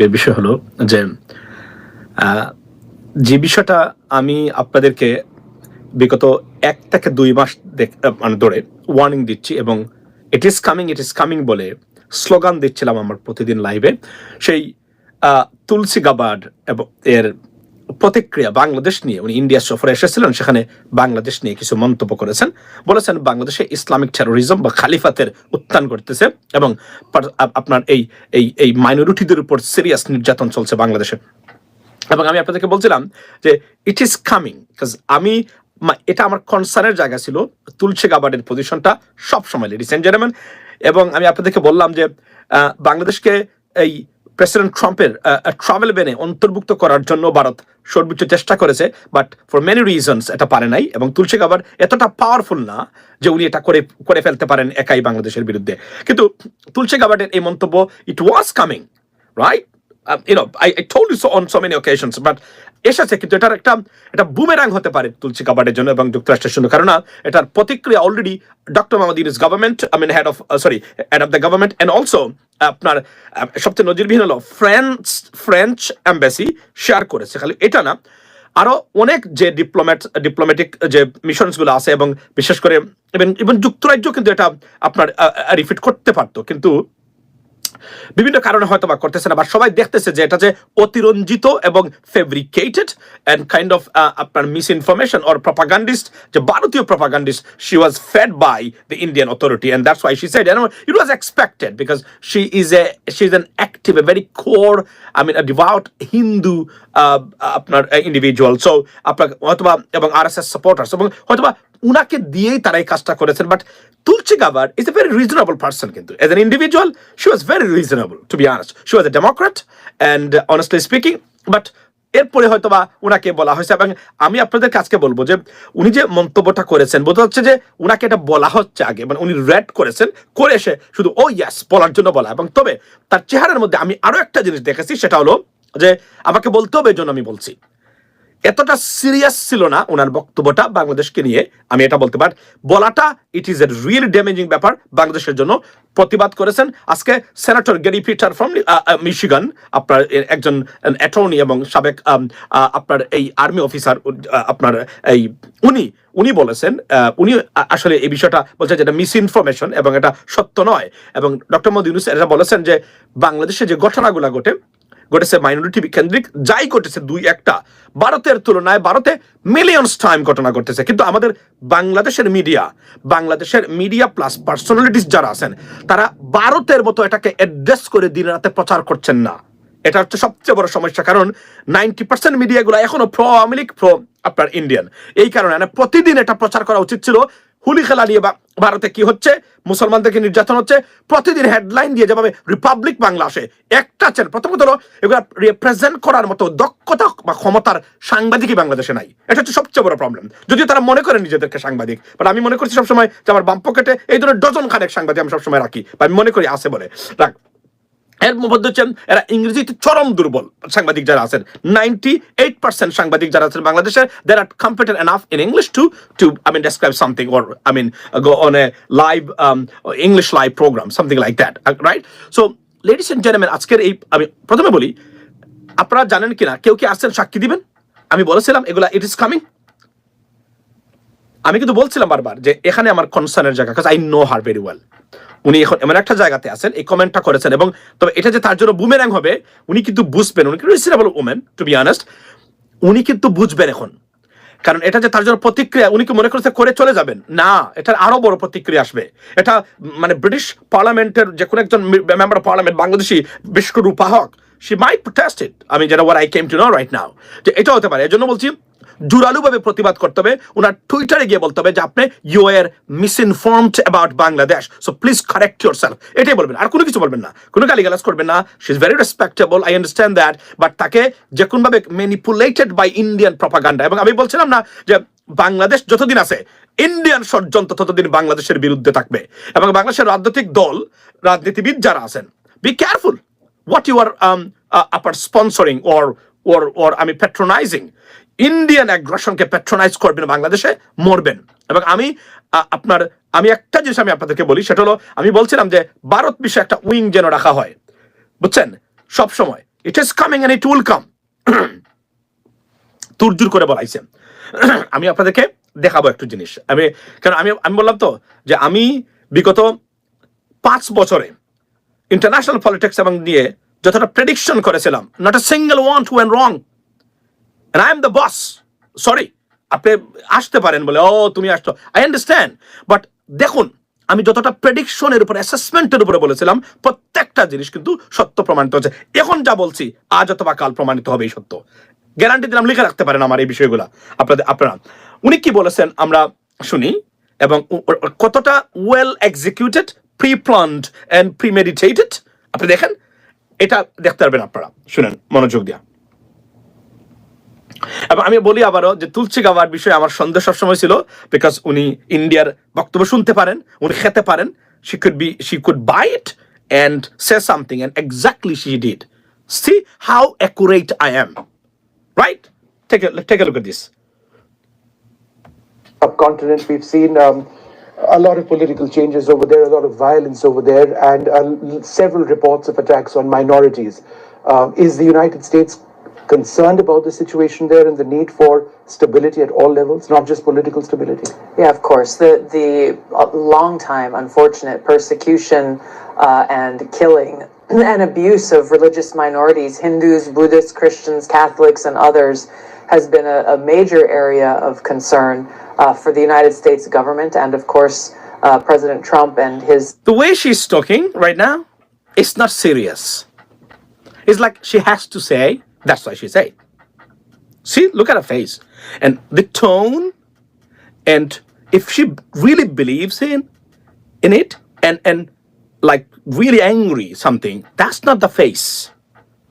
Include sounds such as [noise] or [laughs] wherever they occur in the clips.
লাইভের বিষয় হলো যে যে বিষয়টা আমি আপনাদেরকে বিগত এক থেকে দুই মাস মানে ধরে ওয়ার্নিং দিচ্ছি এবং it is coming it is coming বলে স্লোগান দিচ্ছিলাম আমার প্রতিদিন লাইভে সেই তুলসী গাবার্ড এবং, এর প্রতিক্রিয়া বাংলাদেশ নিয়ে। উনি ইন্ডিয়া সফরে এসেছিলেন, সেখানে বাংলাদেশ নিয়ে কিছু মন্তব্য করেছেন। বলেছেন, বাংলাদেশে ইসলামিক টেরোরিজম বা খালিফাতের উত্থান করতেছে এবং আপনার এই এই এই মাইনরিটিদের উপর সিরিয়াস নির্যাতন চলছে বাংলাদেশে। এবং আমি আপনাদেরকে বলছিলাম যে ইট ইজ কামিং বিকজ আমি এটা আমার কনসার্নের জায়গা ছিল। তুলসী গাবার্ডের পজিশনটা সবসময় লেডিস এন্ড জেন্টলম্যান এবং আমি আপনাদেরকে বললাম যে বাংলাদেশকে এই প্রেসিডেন্ট ট্রাম্পের ট্রাভেল বেনে অন্তর্ভুক্ত করার জন্য ভারত সর্বোচ্চ চেষ্টা করেছে বাট ফর মেনি রিজনস এটা পারে নাই এবং তুলসী গাবার এতটা পাওয়ারফুল না যে উনি এটা করে করে ফেলতে পারেন একাই বাংলাদেশের বিরুদ্ধে। কিন্তু তুলসী গাবার্ডের এই মন্তব্য it was coming right um, you know, I, I told you so on so many এসেছে, কিন্তু এটার একটা, এটা বুমেরাং হতে পারে তুলসী কাবাডের জন্য এবং যুক্তরাষ্ট্রের জন্য। কারণ এটার প্রতিক্রিয়া already doctor Mohammad Yunus government I mean head of sorry head of the government and also আপনার সবচেয়ে নজিরবিহীন হলো ফ্রেঞ্চ ফ্রেঞ্চ অ্যাম্বাসি শেয়ার করেছে। খালি এটা না, আরও অনেক যে ডিপ্লোম্যাট ডিপ্লোম্যাটিক যে মিশনসগুলো আছে এবং বিশেষ করে এবং ইভেন যুক্তরাজ্য কিন্তু এটা আপনার রিফিট করতে পারতো। কিন্তু বিভিন্ন কারণে হয়তো বা করতেছে না বা সবাই দেখতেছে যে এটা যে অতিরঞ্জিত এবং ফেব্রিকেটেড অ্যান্ড কাইন্ড অফ আপনার মিস ইনফরমেশন অর প্রপাগান্ডিস্ট যে ভারতীয় propagandist she was fed by the Indian authority and that's why she said it was expected because she is a she is an active a very core I mean devout Hindu আপনার individual so আপনার হয়তোবা, এবং আর S S supporters এবং হয়তোবা উনাকে দিয়েই তারা এই কাজটা করেছেন but Tulsi Gabbard is a very reasonable person কিন্তু as an individual she was very reasonable to be earners she was a Democrat and honestly speaking but এরপরে হয়তো বা উনাকে বলা হয়েছে, এবং আমি আপনাদের কাছকে বলব যে, উনি যে মন্তব্যটা করেছেন, বোঝা যাচ্ছে যে, উনাকে এটা বলা হচ্ছে আগে মানে উনি রেড করেছেন, করে এসে শুধু, ও ইয়াস বলার জন্য বলা, এবং তবে তার চেহারার মধ্যে আমি আরও একটা জিনিস দেখেছি, সেটা হলো যে, আমাকে বলতে হবে, এই জন্য আমি বলছি। এতটা সিরিয়াস ছিল না ওনার বক্তব্যটা বাংলাদেশকে নিয়ে আমি এটা বলতে পারি। বলাটা it is a real damaging ব্যাপার বাংলাদেশের জন্য। প্রতিবাদ করেছেন আজকে senator Gary Peter from Michigan আপনার একজন অ্যাটর্নি এবং সাবেক আহ, আপনার এই আর্মি অফিসার আপনার এই উনি উনি বলেছেন উনি আসলে এই বিষয়টা বলছেন যে এটা মিস ইনফরমেশন এবং এটা সত্য নয়। এবং ডক্টর মোদী ইউনুস এটা বলেছেন যে বাংলাদেশে যে ঘটনাগুলো ঘটে ঘটেছে মাইনরিটি কেন্দ্রিক, যাই ঘটেছে দুই একটা। ভারতের তুলনায় ভারতে মিলিয়নস টাইম ঘটনা ঘটেছে। কিন্তু আমাদের বাংলাদেশের মিডিয়া বাংলাদেশের মিডিয়া প্লাস পার্সোনালিটিস যারা আছেন, তারা ভারতের মতো এটাকে অ্যাড্রেস করে দিন রাতে প্রচার করছেন না। এটা হচ্ছে সবচেয়ে বড় সমস্যা। কারণ নাইনটি পার্সেন্ট মিডিয়াগুলো এখনও প্রো আওয়ামী লীগ প্রো আপনার ইন্ডিয়ান এই কারণে মানে প্রতিদিন এটা প্রচার করা উচিত ছিল। হুলি খেলা নিয়ে ভারতে কি হচ্ছে? মুসলমানদেরকে নির্যাতন হচ্ছে? প্রতিদিন হেডলাইন দিয়ে যেভাবে রিপাবলিক বাংলা আসে। একটা চ্যানেল প্রথমত হলো এগুলো রিপ্রেজেন্ট করার মতো দক্ষতা বা ক্ষমতার সাংবাদিকই বাংলাদেশে নাই। এটা হচ্ছে সবচেয়ে বড় প্রবলেম যদিও তারা মনে করে নিজেদেরকে সাংবাদিক বাট আমি মনে করছি সবসময় যে আমার বাম পকেটে এই ধরনের ডজন খানেক সাংবাদিক আমি সবসময় রাখি, বা আমি মনে করি আছে বলে। রাখ এর মধ্যে হচ্ছেন এরা ইংরেজিতে চরম দুর্বল সাংবাদিক যারা আছেন। নাইনটি এইট পার্সেন্ট সাংবাদিক যারা আছেন বাংলাদেশের দের আর competent enough in English to to I mean describe something or I mean go on a live English live programme something like that right so ladies and gentleman আজকের এই, আমি প্রথমে বলি, আপনারা জানেন কিনা? কেউ কি আসছেন সাক্ষী দিবেন? আমি বলেছিলাম, এগুলা ইট ইজ কামিং আমি কিন্তু বলছিলাম বারবার যে, এখানে আমার কনসার্নের জায়গা কাজ I know her very well উনি এখন এমন একটা জায়গাতে আছেন, এই কমেন্টটা করেছেন এবং তবে এটা যে তার জন্য বুমেরাং হবে, উনি কিন্তু বুঝবেন, উনি কিন্তু reasonable women to be honest উনি কিন্তু বুঝবেন এখন। কারণ এটা যে তার জন্য প্রতিক্রিয়া, উনি কি মনে করছে করে চলে যাবেন? না, এটার আরও বড় প্রতিক্রিয়া আসবে। এটা মানে ব্রিটিশ পার্লামেন্টের যে কোনো একজন member of parliament Bangladeshi Vishnu Rupa Huq she may protest it আমি যেটা war I came to know right now যে এটা হতে পারে। এজন্য বলছি জোরালোভাবে প্রতিবাদ করতে হবে। ওনার টুইটারে গিয়ে বলতে হবে যে, আপনি you are misinformed about Bangladesh so please correct yourself এটাই বলবেন, আর কোনো কিছু বলবেন না। কোনো গালিগালাজ করবেন না। She is very respectable I understand that but তাকে যে কোনোভাবে ম্যানিপুলেটেড বাই ইন্ডিয়ান প্রপাগান্ডা এবং আমি বলছিলাম না যে, বাংলাদেশ যতদিন আছে ইন্ডিয়ান ষড়যন্ত্র ততদিন বাংলাদেশের বিরুদ্ধে থাকবে। এবং বাংলাদেশের রাজনৈতিক দল, রাজনীতিবিদ যারা আছেন be careful what you are upper sponsoring or or or আমি প্যাট্রোনাইজিং ইন্ডিয়ান অ্যাগ্রেশনকে প্যাট্রোনাইজ করবেন বাংলাদেশে, মরবেন। এবং আমি আপনার, আমি একটা জিনিস আমি আপনাদেরকে বলি, সেটা হলো, আমি বলছিলাম যে ভারত বিশ্বে একটা উইং যেন রাখা হয়। বুঝছেন? সব সময় it is coming and it will come তুরজুর করে বলাইছে। [clears throat] আমি আপনাদেরকে দেখাবো একটু জিনিস। আমি, কারণ আমি আমি বললাম তো যে আমি বিগত পাঁচ বছরে ইন্টারন্যাশনাল পলিটিক্স এবং নিয়ে যতটা প্রেডিকশন করেছিলাম not a single want one two and I am the boss sorry আপনি আসতে পারেন বলে, ও, তুমি আসছো। আই আন্ডারস্ট্যান্ড বাট দেখুন, আমি যতটা প্রেডিকশনের উপর অ্যাসেসমেন্টের উপরে বলেছিলাম, প্রত্যেকটা জিনিস কিন্তু সত্য প্রমাণিত হচ্ছে। এখন যা বলছি, আজ অথবা কাল প্রমাণিত হবে এই সত্য। গ্যারান্টি দিলাম, লিখে রাখতে পারেন আমার এই বিষয়গুলো। আপনাদের, আপনারা। উনি কি বলেছেন, আমরা শুনি, এবং কতটা well executed pre planned and premeditated আপনি দেখেন? এটা দেখতে পারবেন আপনারা। শুনেন, মনোযোগ দিয়া। এবং আমি বলি আবারও যে তুলসী গাওয়ার বিষয়ে আমার সন্দেহ সবসময় ছিল বিকজ উনি ইন্ডিয়ার বক্তব্য শুনতে পারেন উনি খেতে পারেন she could be she could buy it and say something and exactly she did see how accurate I am right take take a look at this subcontinent. We've seen um, a lot of political changes over there, a lot of violence over there, and uh, several reports of attacks on minorities. Um, is the United States concerned about the situation there and the need for stability at all levels, not just political stability? Yeah, of course. The the uh, long time unfortunate persecution uh, and killing [clears throat] and abuse of religious minorities, Hindus, Buddhists, Christians, Catholics, and others, has been a, a major area of concern uh, for the United States government and, of course, uh, President Trump and his The way she's talking right now, it's not serious. It's like she has to say, that's what she said. See, look at her face. And the tone, and if she really believes in in it and and like really angry something, that's not the face.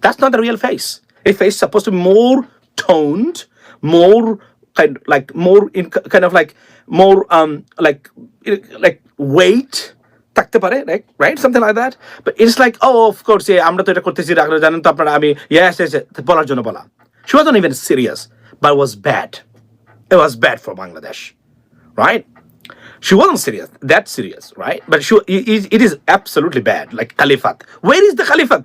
That's not the real face. A face supposed to be more toned, more kind like more in kind of like more um like like weight থাকতে পারে right right something like that but it's like oh of course আমরা তো এটা করতেছি আপনারা জানেন তো আপনারা আমি ইয়েস ইয়েস বলার জন্য বলা she was even serious but was bad it was bad for Bangladesh, right? She wasn't serious, that serious, right? But she, it, it is absolutely bad, like Caliphate. Where is the Caliphate?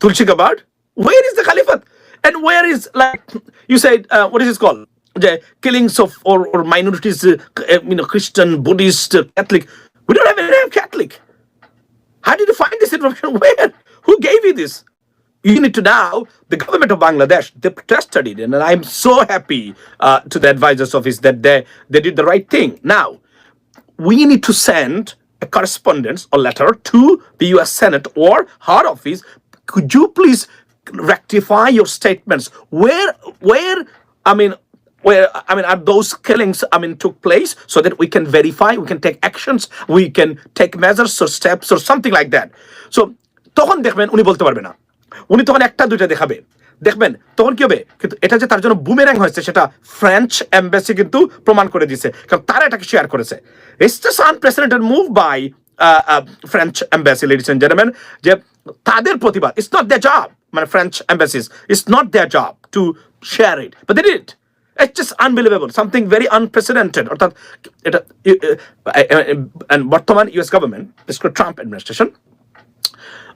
Tulsi Gabbard? Where is the Caliphate? And where is, like, you said, uh, what is this called? The killings of or, or minorities, uh, uh, you know, Christian, Buddhist, uh, Catholic. We don't have any Catholic. How did you find this information? [laughs] Where? Who gave you this? You need to know the government of Bangladesh, they protested it. And I'm so happy uh, to the advisor's office that they, they did the right thing. Now, we need to send a correspondence or letter to the US Senate or her office. Could you please rectify your statements? Where, where, I mean, where I mean, are those killings? I mean, took place so that we can verify, we can take actions, we can take measures or steps or something like that. So তখন দেখবেন উনি বলতে পারবে না। উনি তখন একটা দুইটা দেখাবে। দেখবেন তখন কি হবে? কিন্তু এটা যে তার জন্য বুমেরাং হয়েছে সেটা ফ্রেঞ্চ এম্বাসি কিন্তু প্রমাণ করে দিয়েছে। কারণ তারা এটাকে শেয়ার করেছে। It's just unprecedented move by French embassy ladies and gentleman যে তাদের প্রতিবাদ ইটস নট দেয়ার জব মানে French embassies it's not their job to share it but they did It's just unbelievable, something very unprecedented. অর্থাৎ এটা বর্তমান US government, this Trump administration,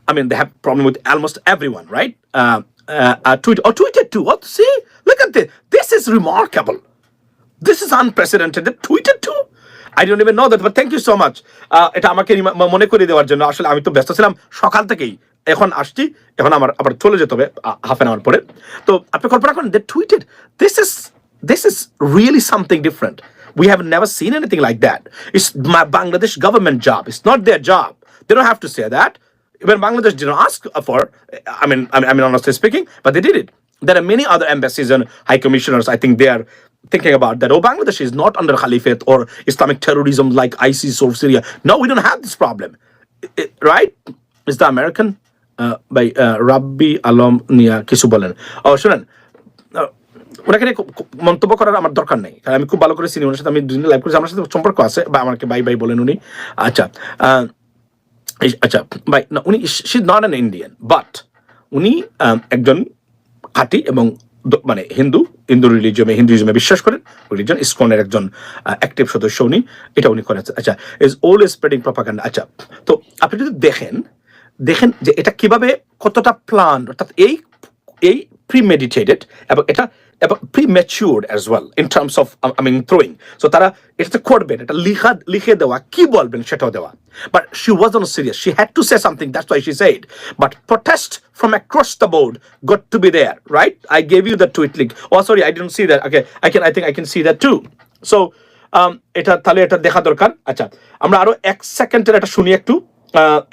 I mean, they have problem with almost everyone, right? Uh, uh, uh, tweet or tweeted too. What? See, look at this. This is remarkable. This is unprecedented. They tweeted too. I don't even know that, but thank you so much. Uh, এটা আমাকে মনে করে দেওয়ার জন্য আসলে আমি তো ব্যস্ত ছিলাম সকাল থেকেই এখন আসছি এখন আমার আবার চলে যেতে হবে হাফ এন আওয়ার পরে তো আপনি কল্পনা করেন they tweeted this is This is really something different we have never seen anything like that. It's my Bangladesh government job. It's not their job. They don't have to say that. Even Bangladesh didn't ask for. I mean, I mean, I mean, honestly speaking, but they did it. There are many other embassies and high commissioners. I think they are thinking about that. Oh, Bangladesh is not under caliphate or Islamic terrorism like ISIS or Syria. No, we don't have this problem, I- I- right? Is the American uh, by uh, Rabbi Alam Nia কিছু বলেন ও শুনেন আহ, ওনাকে নিয়ে মন্তব্য করার আমার দরকার নেই। কারণ আমি খুব ভালো করে চিনি, ওনার সাথে আমি দুদিন লাইভ করেছি, আমার সাথে সম্পর্ক আছে, বা আমাকে বাই বাই বলেন উনি। আচ্ছা আচ্ছা বাই, না, উনি she not an Indian but উনি একজন খাঁটি এবং মানে হিন্দু হিন্দু রিলিজিয়মে হিন্দুইজমে বিশ্বাস করেন রিলিজন ইসকনের একজন অ্যাক্টিভ সদস্য উনি, এটা উনি করেন আচ্ছা ইজ ওল স্প্রেডিং প্রপাগান্ডা আচ্ছা তো আপনি যদি দেখেন দেখেন যে এটা কীভাবে কতটা প্ল্যান অর্থাৎ এই এই প্রিমেডিটেটেড এবং এটা এবং premature as well in terms of I mean throwing so তারা এটাতে করবেন এটা লিখা লিখে দেওয়া কি বলবেন সেটাও দেওয়া। But she was on serious she had to say something that's why she said but protest from across the board got to be there right I gave you the tweet link oh sorry I don't see that okay I can I think I can see that too so um, এটা তাহলে এটা দেখা দরকার। আচ্ছা আমরা আরও এক সেকেন্ডের একটা শুনি একটু।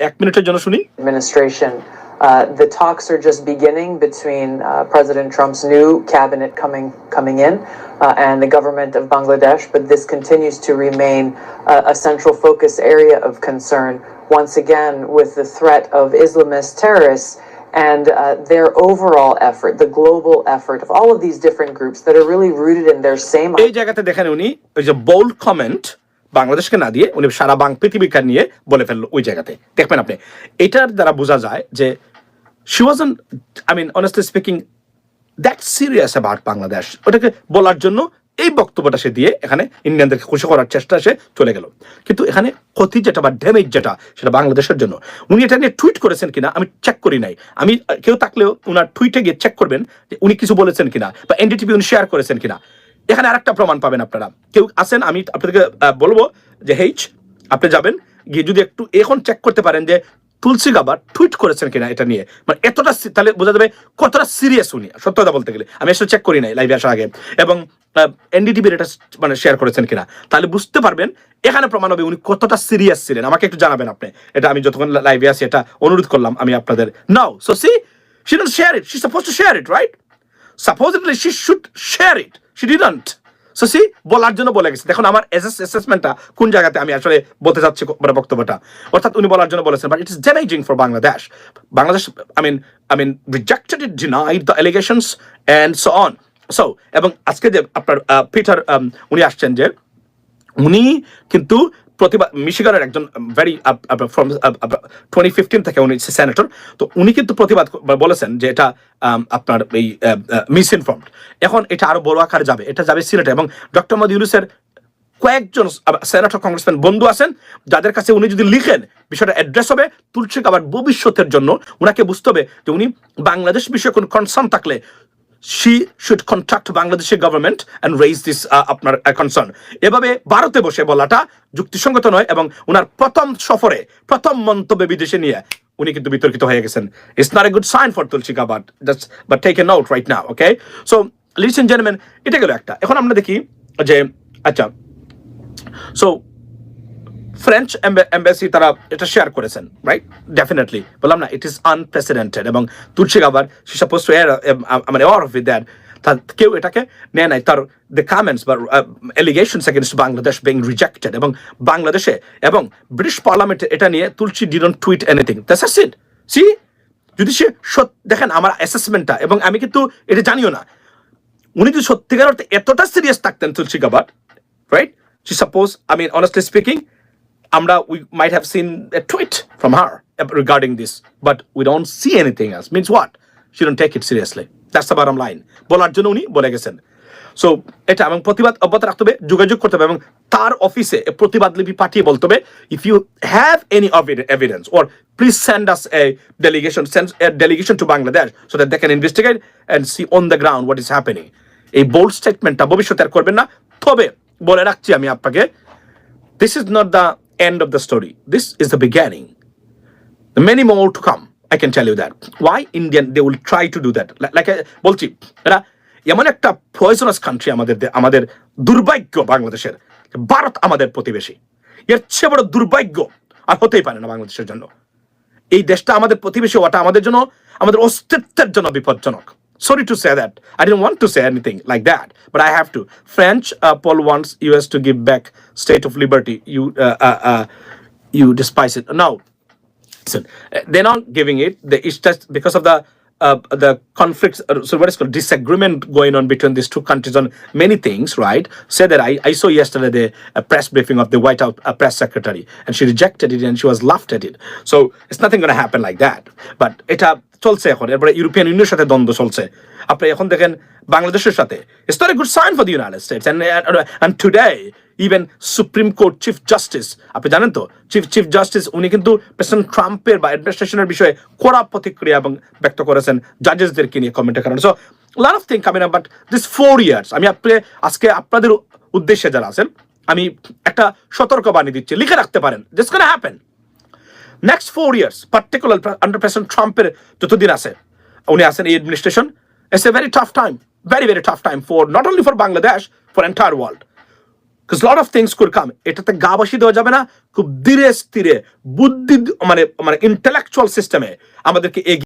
এক মিনিটের জন্য শুনি। Administration. Uh, the talks are just beginning between uh, President Trump's new cabinet coming coming in uh, and the government of Bangladesh, but this continues to remain uh, a central focus area of concern. Once again, with the threat of Islamist terrorists and uh, their overall effort, the global effort of all of these different groups that are really rooted in their same. এই জায়গাতে দেখেন উনি ওই বাংলাদেশকে না দিয়ে উনি সারা বাং পৃথিবীকে নিয়ে বলে ফেলল ওই জায়গাতে দেখবেন আপনি এটার দ্বারা বোঝা যায় যে she wasn't I mean honestly speaking that serious about Bangladesh ওটাকে বলার জন্য এই বক্তব্যটা সে দিয়ে এখানে ইন্ডিয়ানদেরকে খুশি করার চেষ্টা সে চলে গেল। কিন্তু এখানে ক্ষতি যেটা বা ড্যামেজ যেটা, সেটা বাংলাদেশের জন্য। উনি এটা নিয়ে টুইট করেছেন কিনা, আমি চেক করি নাই। আমি, কেউ থাকলেও ওনার টুইটে গিয়ে চেক করবেন যে উনি কিছু বলেছেন কিনা, বা এনডিটিভি উনি শেয়ার করেছেন কিনা। এখানে আরেকটা প্রমাণ পাবেন আপনারা। কেউ আসেন আমি আপনাদেরকে বলব যে হেইচ আপনি যাবেন, গিয়ে যদি একটু এখন চেক করতে পারেন যে তুলসী গাবার টুইট করেছেন কিনা এটা নিয়ে? মানে এতটা তাহলে বোঝা যাবে কতটা সিরিয়াস উনি। সত্য কথা বলতে গেলে। আমি আসলে চেক করি নাই লাইভে আসার আগে। এবং এনডিটিভির এটা মানে শেয়ার করেছেন কিনা? তাহলে বুঝতে পারবেন এখানে প্রমাণ হবে উনি কতটা সিরিয়াস ছিলেন। আমাকে একটু জানাবেন আপনি। এটা আমি যতক্ষণ লাইভে আছি, এটা অনুরোধ করলাম আমি আপনাদের। Now so see she don't share it she suppose to share it right supposedly she should share it she didn't so see বলার জন্য বলে গেছে। দেখুন, আমার অ্যাসেসমেন্টটা কোন জায়গাতে আমি আসলে বলতে চাচ্ছি মানে বক্তব্যটা? অর্থাৎ উনি বলার জন্য বলেছেন but it is damaging for Bangladesh Bangladesh I mean I mean rejected it denied the allegations and so on so এবং আজকে যে আপনার পিটার উনি আসছেন যে, উনি কিন্তু প্রতিবাদ একজন ভেরি ফ্রম টোয়েন্টি ফিফটিন থেকে উনি সেনেটর তো উনি কিন্তু প্রতিবাদ বলেছেন যে এটা আপনার এই মিস ইনফর্মড এখন এটা আরও বড় আকারে যাবে, এটা যাবে সিলেটে এবং ডক্টর মোদী ইউনুসের কয়েকজন সেনেটর কংগ্রেসম্যান বন্ধু আছেন, যাদের কাছে উনি যদি লিখেন বিষয়টা অ্যাড্রেস হবে, তুলসী আবার ভবিষ্যতের জন্য ওনাকে বুঝতে হবে যে উনি বাংলাদেশ বিষয়ে কোনো কনসার্ন থাকলে শি শুড কন্ট্যাক্ট বাংলাদেশের গভর্নমেন্ট অ্যান্ড রেইজ দিস আপনার কনসার্ন এভাবে ভারতে বসে বলাটা যুক্তিসঙ্গত নয় এবং ওনার প্রথম সফরে, প্রথম মন্তব্যে বিদেশে নিয়ে উনি কিন্তু বিতর্কিত হয়ে গেছেন। It's not a good sign for Tulsi Gabbard just but take a note right now okay so ladies and gentleman এটা গেল একটা। এখন আমরা দেখি যে আচ্ছা সো ফ্রেঞ্চ এম্বাসি তারা এটা শেয়ার করেছেন রাইট ডেফিনেটলি বললাম না ইট ইস আনপ্রেসিডেন্টেড এবং তুলসী গাবার সি এয়ার মানে অর কেউ এটাকে নেয় নাই। তার দ্য কামেন্টস বা allegations against Bangladesh being rejected এবং বাংলাদেশে এবং ব্রিটিশ পার্লামেন্টে এটা নিয়ে Tulsi didn't tweet anything that's it see যদি সে সত- দেখেন আমার অ্যাসেসমেন্টটা এবং আমি কিন্তু এটা জানিও না। উনি যদি সত্যিকার অর্থে এতটা সিরিয়াস থাকতেন Tulsi Gabbard right see suppose I mean honestly speaking আমরা we might have seen a tweet from her regarding this but we don't see anything else means what she don't take it seriously that's the bottom line বলার জন্য উনি বলে গেছেন। So এটা এবং প্রতিবাদ অব্যাহত রাখতে হবে, যোগাযোগ করতে হবে এবং তার অফিসে প্রতিবাদ লিপি পাঠিয়ে বলতে হবে if you have any evidence or please send us a delegation send a delegation to Bangladesh so that they can investigate and see on the ground what is happening এই বোল্ড স্টেটমেন্টটা ভবিষ্যতে আর করবেন না। তবে বলে রাখছি আমি আপনাকে, this is not the end of the story. This is the beginning. Many more to come. I can tell you that. Why Indian? They will try to do that. Like, I বলছি এরা এমন একটা poisonous country আমাদের আমাদের দুর্ভাগ্য বাংলাদেশের ভারত আমাদের প্রতিবেশী এর চেয়ে বড় দুর্ভাগ্য আর হতেই পারে না বাংলাদেশের জন্য এই দেশটা আমাদের প্রতিবেশী হওয়াটা আমাদের জন্য আমাদের অস্তিত্বের জন্য বিপজ্জনক Sorry to say that. I didn't want to say anything like that, but I have to. French uh, Paul wants U.S. to give back state of liberty. You uh, uh, uh, you despise it. No, listen. Uh, they're not giving it. It's just because of the uh, the conflicts, uh, so what is called disagreement going on between these two countries on many things, right? Said that I, I saw yesterday the a press briefing of the White House uh, press secretary, and she rejected it and she was laughed at it. So it's nothing going to happen like that. But it, uh, চলছে এখন। এরপরে European ইউনিয়নের সাথে দ্বন্দ্ব চলছে। আপনি এখন দেখেন বাংলাদেশের সাথে। It's a good sign for the United States and today even supreme court chief justice আপনি জানেন তো চিফ চিফ জাস্টিস উনি কিন্তু প্রেসিডেন্ট ট্রাম্পের বা অ্যাডমিনিস্ট্রেশনের বিষয়ে কড়া প্রতিক্রিয়া এবং ব্যক্ত করেছেন জাজেসদেরকে নিয়ে কমেন্টের কারণে। So lot of thing coming but this four years আমি আপনি, আজকে আপনাদের উদ্দেশ্যে যারা আছেন, আমি একটা সতর্কবাণী দিচ্ছি। লিখে রাখতে পারেন। This can happen next four years particular under president ট্রাম্পের যতদিন আছে, উনি আছেন এই administration it's a very tough time very very tough time for not only for Bangladesh for entire world because lot of things could come এটাতে গা বাসি দেওয়া যাবে না, খুব ধীরে স্থিরে, বুদ্ধি মানে মানে ইন্টেলেকচুয়াল সিস্টেমে আমাদেরকে এগিয়ে